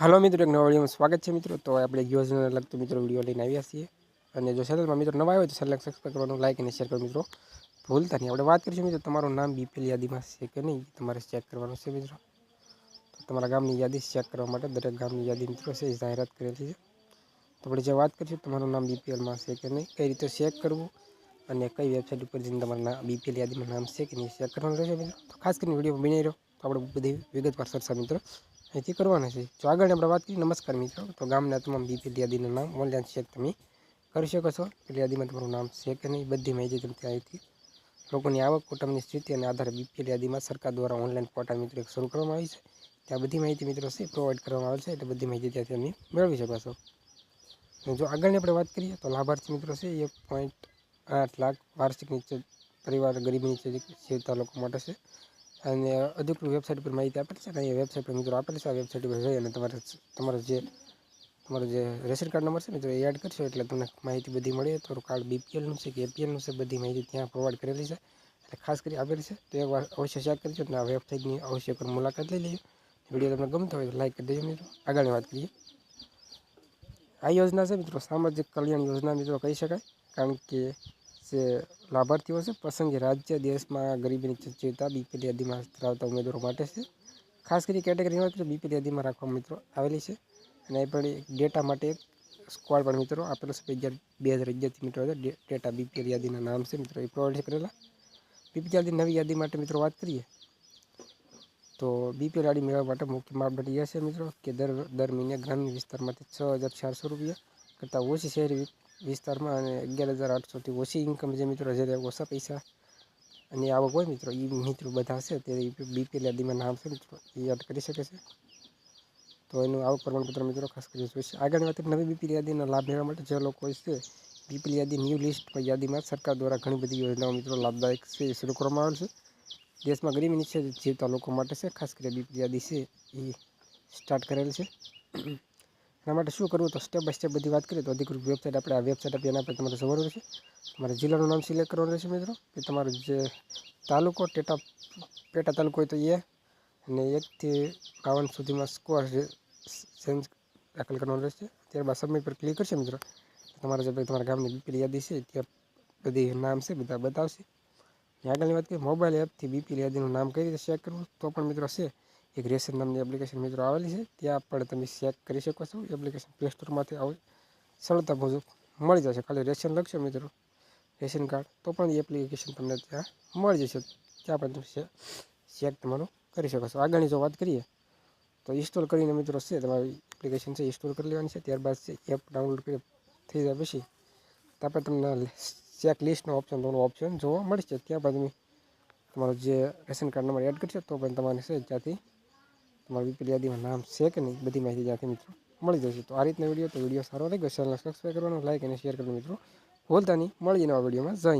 હાલો મિત્રો, એક નવા વિડીયોમાં સ્વાગત છે મિત્રો. તો આપણે યોજનાને લગતો મિત્રો વીડિયો લઈને આવ્યા છીએ. અને જો ચેનલમાં મિત્રો નવા આવ્યો તો ચેનલ સબસ્ક્રાઈબ કરવાનું લાઈક અને શેર કરો મિત્રો ભૂલતા નહીં. આપણે વાત કરીશું મિત્રો, તમારું નામ બીપીએલ યાદીમાં છે કે નહીં? તમારે ચેક કરવાનું છે મિત્રો. તો તમારા ગામની યાદી ચેક કરવા માટે દરેક ગામની યાદી મિત્રો છે જાહેરાત કરેલી છે. તો આપણે જે વાત કરીશું, તમારું નામ બીપીએલમાં છે કે નહીં? કઈ રીતે ચેક કરવું? અને કઈ વેબસાઇટ ઉપર જઈને તમારા બીપીએલ યાદીમાં નામ છે કે નહીં ચેક કરવાનું રહેશે મિત્રો? તો ખાસ કરીને વીડિયો બની રહ્યો તો આપણે બધી વિગતવાર સરસા મિત્રો અહીંથી કરવાના છે. જો આગળ આપણે વાત કરીએ, નમસ્કાર મિત્રો. તો ગામના તમામ બીપી યાદીનું નામ ઓનલાઈન ચેક તમે કરી શકો છો. યાદીમાં તમારું નામ છે કે નહીં, બધી માહિતી તમે અહીંથી લોકોની આવક, કુટુંબની સ્થિતિ અને આધારે બીપીએલ યાદીમાં સરકાર દ્વારા ઓનલાઈન પોર્ટલ મિત્રો શરૂ કરવામાં આવી છે. ત્યાં બધી માહિતી મિત્રો છે, પ્રોવાઈડ કરવામાં આવે છે, એટલે બધી માહિતી ત્યાંથી તમે મેળવી શકો છો. જો આગળની આપણે વાત કરીએ, તો લાભાર્થી મિત્રો છે, એક પોઈન્ટ આઠ લાખ વાર્ષિક નીચે પરિવાર ગરીબી નીચે જીવતા લોકો માટે છે. અને અધિકૃત વેબસાઇટ પર માહિતી આપેલી છે અને વેબસાઇટ પર મિત્રો આપેલી છે. આ વેબસાઇટ પર જઈ અને તમારે તમારો જે તમારો જે રેશન કાર્ડ નંબર છે મિત્રો એ એડ કરશો એટલે તમને માહિતી બધી મળે. તમારું કાર્ડ બીપીએલનું છે કે એપીએલનું છે, બધી માહિતી ત્યાં પ્રોવાઈડ કરેલી છે. એટલે ખાસ કરી આપેલી છે. તો વાર અવશ્ય ચેક કરજો અને આ વેબસાઇટની અવશ્ય પર મુલાકાત લઈ લેજો. વીડિયો તમને ગમતો હોય તો લાઇક કરી દેજો મિત્રો. આગળની વાત કરીએ. આ યોજના છે મિત્રો, સામાજિક કલ્યાણ યોજના મિત્રો કહી શકાય. કારણ કે જે લાભાર્થીઓ છે, પસંદગી રાજ્ય, દેશમાં ગરીબીની ચિંતા બીપીએલ યાદીમાં ધરાવતા ઉમેદવારો માટે છે. ખાસ કરી કેટેગરી વાત કરીએ, બીપીએલ યાદીમાં રાખવા મિત્રો આવેલી છે. અને એ પણ ડેટા માટે એક સ્ક્વોડ પણ મિત્રો આપેલો છે, બે હજાર બે હજાર અગિયારથી મિત્રો ડેટા બીપીએલ યાદીના નામ છે મિત્રો, એ પ્રોવાઈડ કરેલા. બીપીએલ યાદી નવી યાદી માટે મિત્રો વાત કરીએ, તો બીપીએલ યાદી મેળવવા માટે મુખ્ય માપદંડ એ છે મિત્રો કે દર દર મહિને ગ્રામ્ય વિસ્તારમાંથી છ હજાર ચારસો રૂપિયા કરતાં ઓછી શહેરી વિસ્તારમાં અને અગિયાર હજાર આઠસોથી ઓછી ઇન્કમ જે મિત્રો જ્યારે ઓછા પૈસા. અને આવક હોય મિત્રો એ મિત્રો બધા હશે, તે બીપીએલ યાદીમાં નામ છે મિત્રો, એ યાદ કરી શકે છે. તો એનું આવક પ્રમાણપત્ર મિત્રો ખાસ કરીને જોઈશે. આગળની વાત નવી બીપીએલ યાદીના લાભ લેવા માટે જે લોકો છે બીપીએલ યાદી ન્યૂ લિસ્ટ યાદીમાં સરકાર દ્વારા ઘણી બધી યોજનાઓ મિત્રો લાભદાયક છે, એ શરૂ કરવામાં આવેલ છે. દેશમાં ગરીબી નીચે જીવતા લોકો માટે છે, ખાસ કરીને બીપીએલ યાદી છે, એ સ્ટાર્ટ કરેલ છે. એના માટે શું કરવું તો સ્ટેપ બાય સ્ટેપ બધી વાત કરીએ તો અધિકૃત વેબસાઇટ આપણે આ વેબસાઇટ આપી એના પર તમારે જવાનું રહેશે. તમારે જિલ્લાનું નામ સિલેક્ટ કરવાનું રહેશે મિત્રો. કે તમારો જે તાલુકો, ટેટા, પેટા તાલુકો હોય તો એ. અને એકથી બાવન સુધીમાં સ્કોર ચેન્જ દાખલ કરવાનો રહેશે. ત્યારબાદ સબમિટ પર ક્લિક કરશે મિત્રો. તમારા જે તમારા ગામની બીપીએલ યાદી છે, ત્યાં બધી નામ છે, બધા બતાવશે. આગળની વાત કરીએ મોબાઈલ એપથી બીપીએલ યાદીનું નામ કઈ રીતે ચેક કરવું તો પણ મિત્રો છે. એક રેશન નામની એપ્લિકેશન મિત્રો આવેલી છે. ત્યાં પણ તમે ચેક કરી શકો છો. એપ્લિકેશન પ્લે સ્ટોરમાંથી આવે સરળતા મુજબ મળી જશે. ખાલી રેશન લખશો મિત્રો. Ration card. તો પણ એ એપ્લિકેશન તમને ત્યાં મળી જશે. ત્યાં પણ તમે ચેક તમારું કરી શકો છો. આગળની જો વાત કરીએ, તો ઇન્સ્ટોલ કરીને મિત્રો છે તમારી એપ્લિકેશન છે ઇન્સ્ટોલ કરી લેવાની છે. ત્યારબાદ છે એપ ડાઉનલોડ કરી થઈ જાય પછી ત્યાં પણ તમને ચેક લિસ્ટનો ઓપ્શન તમને ઓપ્શન જોવા મળશે. ત્યાં પણ તમે તમારું જે રેશન કાર્ડ નંબર એડ કરશો તો પણ તમારે છે ત્યાંથી તમારી પ્રિયાદીમાં યાદીમાં નામ છે કે નહીં, બધી માહિતી જ્યાંથી મિત્રો મળી જશે. તો આ રીતના વીડિયો તો વીડિયો સારો લાગ્યો ચેનલ સબસ્ક્રાઈબ કરવાનું લાઈક અને શેર કરવાનો મિત્રો ભૂલતા નહીં. મળી નવા વિડીયોમાં જય